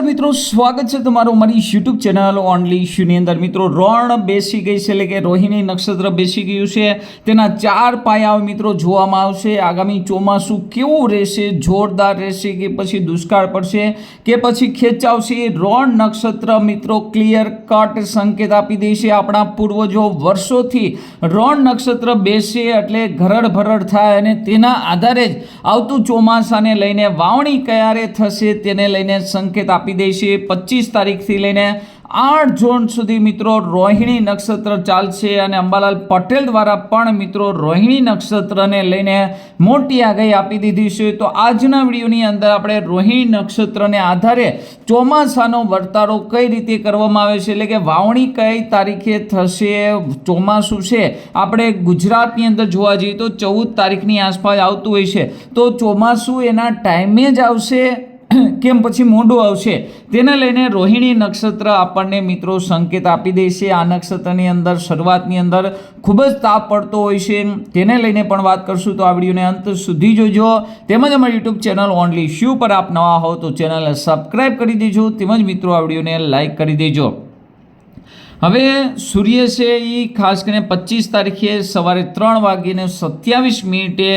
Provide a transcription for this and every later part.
મિત્રો, સ્વાગત છે તમારું મારી યુટ્યુબ ચેનલ ઓનલી ઇશ્યુની અંદર. મિત્રો, રણ બેસી ગઈ છે, એટલે કે રોહિણી નક્ષત્ર બેસી ગયું છે. તેના ચાર પાયા મિત્રો જોવામાં આવશે. આગામી ચોમાસું કેવું રહેશે? જોરદાર રહેશે કે પછી દુષ્કાળ પડશે? કે પછી ખેંચાવશે? રણ નક્ષત્ર મિત્રો ક્લિયર કટ સંકેત આપી દે છે આપણા પૂર્વજો વર્ષોથી. રણ નક્ષત્ર બેસે એટલે ઘરડ ભરડ થાય અને તેના આધારે જ આવતું ચોમાસાને લઈને વાવણી ક્યારે થશે તેને લઈને સંકેત આપી દે છે. પચીસ તારીખથી લઈને આઠ જૂન સુધી મિત્રો રોહિણી નક્ષત્ર ચાલશે અને અંબાલાલ પટેલ દ્વારા પણ મિત્રો રોહિણી નક્ષત્રને લઈને મોટી આગાહી આપી દીધી છે. તો આજના વિડીયોની અંદર આપણે રોહિણી નક્ષત્રને આધારે ચોમાસાનો વર્તારો કઈ રીતે કરવામાં આવે છે? એટલે કે વાવણી કઈ તારીખે થશે? ચોમાસું છે. આપણે ગુજરાતની અંદર જોવા જઈએ તો ચૌદ તારીખની આસપાસ આવતું હોય છે. તો ચોમાસું એના ટાઈમે જ આવશે? કેમ પછી મોડું આવશે? તેને લઈને રોહિણી નક્ષત્ર આપણને મિત્રો સંકેત આપી દે છે. આ નક્ષત્રની અંદર, શરૂઆતની અંદર ખૂબ જ તાપ પડતો હોય છે. તેને લઈને પણ વાત કરશું તો આ વિડીયોને અંત સુધી જોજો. તેમજ અમારી યુટ્યુબ ચેનલ ઓનલી શ્યુ પર આપ નવા હો તો ચેનલને સબસ્ક્રાઈબ કરી દેજો. તેમજ મિત્રો, આ વિડીયોને લાઈક કરી દેજો. હવે સૂર્ય છે એ ખાસ કરીને પચીસ તારીખે સવારે ત્રણ વાગીને સત્યાવીસ મિનિટે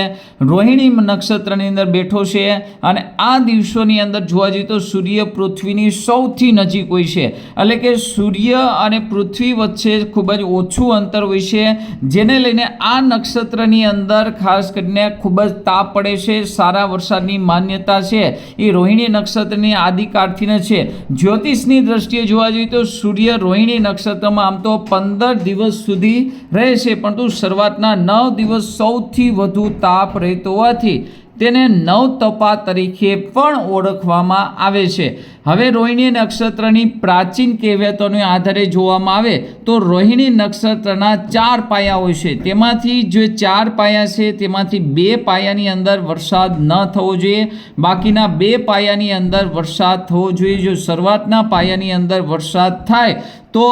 રોહિણી નક્ષત્રની અંદર બેઠો છે અને આ દિવસોની અંદર જોવા જઈએ તો સૂર્ય પૃથ્વીની સૌથી નજીક હોય છે. એટલે કે સૂર્ય અને પૃથ્વી વચ્ચે ખૂબ જ ઓછું અંતર હોય છે, જેને લઈને આ નક્ષત્રની અંદર ખાસ કરીને ખૂબ જ તાપ પડે છે, સારા વરસાદની માન્યતા છે. એ રોહિણી નક્ષત્રની આદિકાળથીને છે. જ્યોતિષની દ્રષ્ટિએ જોવા જઈએ તો સૂર્ય રોહિણી નક્ષત્રમાં આમ તો પંદર દિવસ સુધી રહે છે પરંતુ શરૂઆતના નવ દિવસ સૌથી વધુ તાપ રહેતો હોવાથી તેને નવતપા તરીકે પણ ઓળખવામાં આવે છે. હવે રોહિણી નક્ષત્રની પ્રાચીન કહેવતોને આધારે જોવામાં આવે તો રોહિણી નક્ષત્રના ચાર પાયાઓ છે. તેમાંથી જે ચાર પાયા છે, તેમાંથી બે પાયાની અંદર વરસાદ ન થવો જોઈએ. બાકીના બે પાયાની અંદર વરસાદ થવો જોઈએ. જો શરૂઆતના પાયાની અંદર વરસાદ થાય તો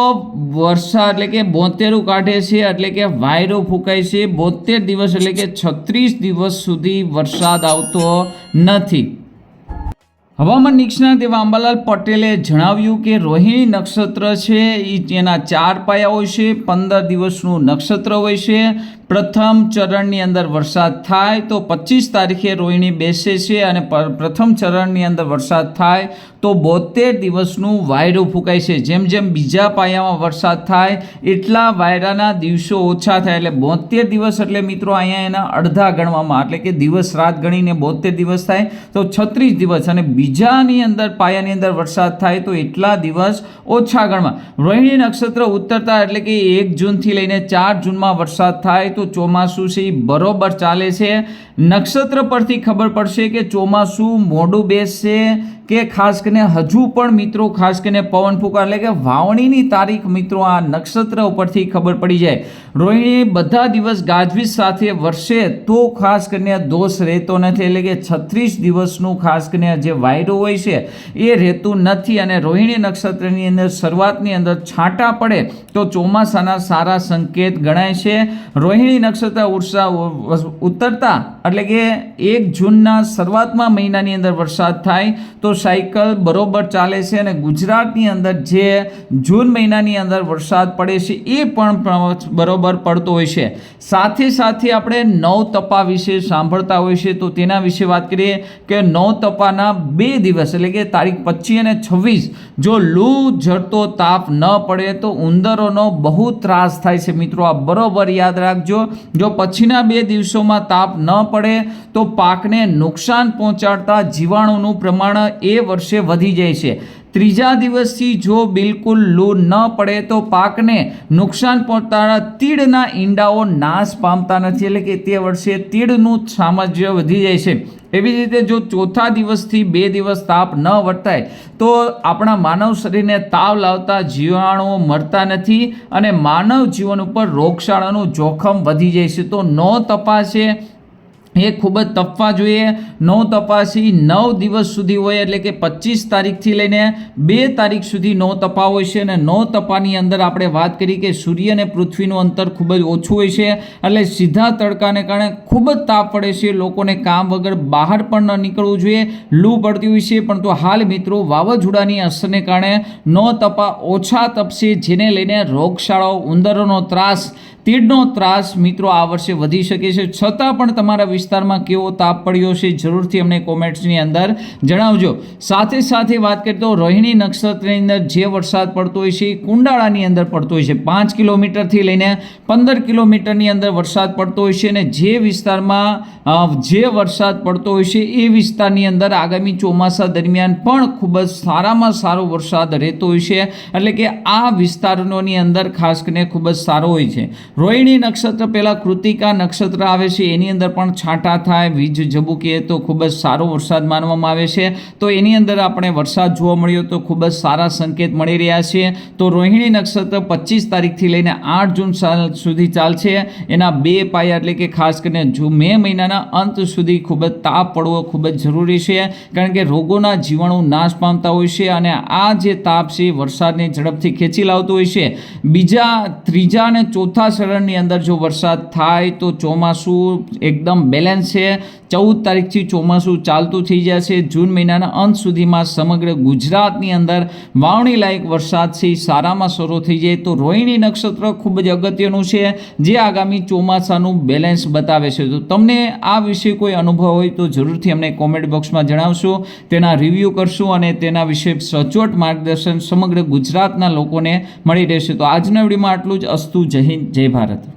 વર્ષા એટલે કે બોતેરું કાઢે છે, એટલે કે વાયરો ફૂંકાય છે. બોતેર દિવસ એટલે કે છત્રીસ દિવસ સુધી વરસાદ આવતો નથી. હવામાન નિષ્ણાત એવા અંબાલાલ પટેલે જણાવ્યું કે રોહિણી નક્ષત્ર છે એ એના ચાર પાયા હોય છે, પંદર દિવસનું નક્ષત્ર હોય છે. પ્રથમ ચરણની અંદર વરસાદ થાય તો પચીસ તારીખે રોહિણી બેસે છે અને પ્રથમ ચરણની અંદર વરસાદ થાય તો બોતેર દિવસનું વાયરું ફૂંકાય છે. જેમ જેમ બીજા પાયામાં વરસાદ થાય, એટલા વાયરાના દિવસો ઓછા થાય. એટલે બોતેર દિવસ એટલે મિત્રો અહીંયા એના અડધા ગણવામાં, એટલે કે દિવસ રાત ગણીને બોતેર દિવસ થાય, તો છત્રીસ દિવસ. અને બીજાની અંદર પાયાની અંદર વરસાદ થાય તો એટલા દિવસ ઓછા ગણવા રોહિણી નક્ષત્ર ઉતરતા એટલે કે એક જૂનથી લઈને ચાર જૂનમાં વરસાદ થાય તો ચોમાસું છે એ બરોબર ચાલે છે. નક્ષત્ર પરથી ખબર પડશે કે ચોમાસું મોડું બેસશે. કે ખાસ કરીને હજુ પણ મિત્રો, ખાસ કરીને પવન ફૂંકા એટલે કે વાવણીની તારીખ મિત્રો આ નક્ષત્ર ઉપરથી ખબર પડી જાય. રોહિણી બધા દિવસ ગાજવીજ સાથે વરસે તો ખાસ કરીને દોષ રહેતો નથી, એટલે કે છત્રીસ દિવસનું ખાસ કરીને જે વાયરો હોય છે, એ રહેતું નથી. અને રોહિણી નક્ષત્રની અંદર, શરૂઆતની અંદર છાંટા પડે તો ચોમાસાના સારા સંકેત ગણાય છે. રોહિણી નક્ષત્ર ઉર્સા ઉતરતા, એટલે કે એક જૂનના શરૂઆતમાં મહિનાની અંદર વરસાદ થાય તો સાયકલ બરોબર ચાલે છે અને ગુજરાતની અંદર જે જૂન મહિનાની અંદર વરસાદ પડે છે એ પણ બરોબર પડતો હોય છે. સાથે સાથે આપણે નવ તપા વિશે સાંભળતા હોય છે તો તેના વિશે વાત કરીએ કે નવ તપાના બે દિવસ, એટલે કે તારીખ પચીસ અને છવ્વીસ, જો લૂ ઝરતો તાપ ન પડે તો ઉંદરોનો બહુ ત્રાસ થાય છે. મિત્રો, આ બરોબર યાદ રાખજો. જો પછીના બે દિવસોમાં તાપ ન પડે તો પાકને નુકસાન પહોંચાડતા જીવાણુનું પ્રમાણ એ વર્ષે વધી જાય છે. ત્રીજા દિવસથી જો બિલકુલ લૂ ન પડે તો પાકને નુકસાન પહોંચતા તીડના ઈંડાઓ નાશ પામતા નથી. એટલે કે તે વર્ષે તીડનું સામ્રાજ્ય વધી જાય છે. એવી જ રીતે જો ચોથા દિવસથી બે દિવસ તાપ ન વર્તાય, તો આપણા માનવ શરીરને તાવ લાવતા જીવાણુઓ મરતા નથી અને માનવ જીવન ઉપર રોગચાળાનું જોખમ વધી જાય છે. તો ન તપાસે એ ખૂબ જ તપવા જોઈએ. નવ તપાસી નવ દિવસ સુધી હોય એટલે કે પચીસ તારીખથી લઈને બે તારીખ સુધી નો તપા હોય છે અને નો તપાની અંદર આપણે વાત કરી કે સૂર્ય અને પૃથ્વીનું અંતર ખૂબ જ ઓછું હોય છે એટલે સીધા તડકાને કારણે ખૂબ જ તાપ પડે છે. લોકોને કામ વગર બહાર પણ ન નીકળવું જોઈએ. લૂ પડતી હોય છે. પરંતુ હાલ મિત્રો, વાવાઝોડાની અસરને કારણે નો તપા ઓછા તપશે, જેને લઈને રોગશાળાઓ, ઉંદરોનો ત્રાસ તીડનો ત્રાસ મિત્રો આ વર્ષે વધી શકે છે. છતાં પણ તમારા વિસ્તારમાં કેવો તાપ પડ્યો છે જરૂરથી અમને કોમેન્ટ્સની અંદર જણાવજો. સાથે સાથે વાત કરીએ તો રોહિણી નક્ષત્રની અંદર જે વરસાદ પડતો હોય છે એ કુંડાળાની અંદર પડતો હોય છે. પાંચ કિલોમીટરથી લઈને પંદર કિલોમીટરની અંદર વરસાદ પડતો હોય છે અને જે વિસ્તારમાં જે વરસાદ પડતો હોય છે એ વિસ્તારની અંદર આગામી ચોમાસા દરમિયાન પણ ખૂબ જ સારામાં સારો વરસાદ રહેતો હોય છે. એટલે કે આ વિસ્તારોની અંદર ખાસ કરીને ખૂબ જ સારો હોય છે. રોહિણી નક્ષત્ર પહેલાં કૃતિકા નક્ષત્ર આવે છે. એની અંદર પણ છાંટા થાય, વીજ ઝબૂકીએ તો ખૂબ જ સારો વરસાદ માનવામાં આવે છે. તો એની અંદર આપણે વરસાદ જોવા મળ્યો તો ખૂબ જ સારા સંકેત મળી રહ્યા છે. તો રોહિણી નક્ષત્ર પચીસ તારીખથી લઈને આઠ જૂન સુધી ચાલશે. એના બે પાયા એટલે કે ખાસ કરીને જુ મે મહિનાના અંત સુધી ખૂબ જ તાપ પડવો ખૂબ જ જરૂરી છે. કારણ કે રોગોના જીવાણુ નાશ પામતા હોય છે અને આ જે તાપ છે વરસાદને ઝડપથી ખેંચી લાવતો હોય છે. બીજા, ત્રીજા અને ચોથા ચરણની અંદર જો વરસાદ થાય તો ચોમાસું એકદમ બેલેન્સ છે. ચૌદ તારીખથી ચોમાસું ચાલતું થઈ જશે. જૂન મહિનાના અંત સુધીમાં સમગ્ર ગુજરાતની અંદર વાવણી લાયક વરસાદ છે. સારામાં શરૂ થઈ જાય તો રોહિણી નક્ષત્ર ખૂબ જ અગત્યનું છે. જે આગામી ચોમાસાનું બેલેન્સ બતાવે છે. તો તમને આ વિશે કોઈ અનુભવ હોય તો જરૂરથી અમને કોમેન્ટ બોક્સમાં જણાવશો. તેના રિવ્યૂ કરશું અને તેના વિશે સચોટ માર્ગદર્શન સમગ્ર ગુજરાતના લોકોને મળી રહેશે. તો આજના વિડીયોમાં આટલું જ. અસ્તુ જય હિન્દ, જય ભારત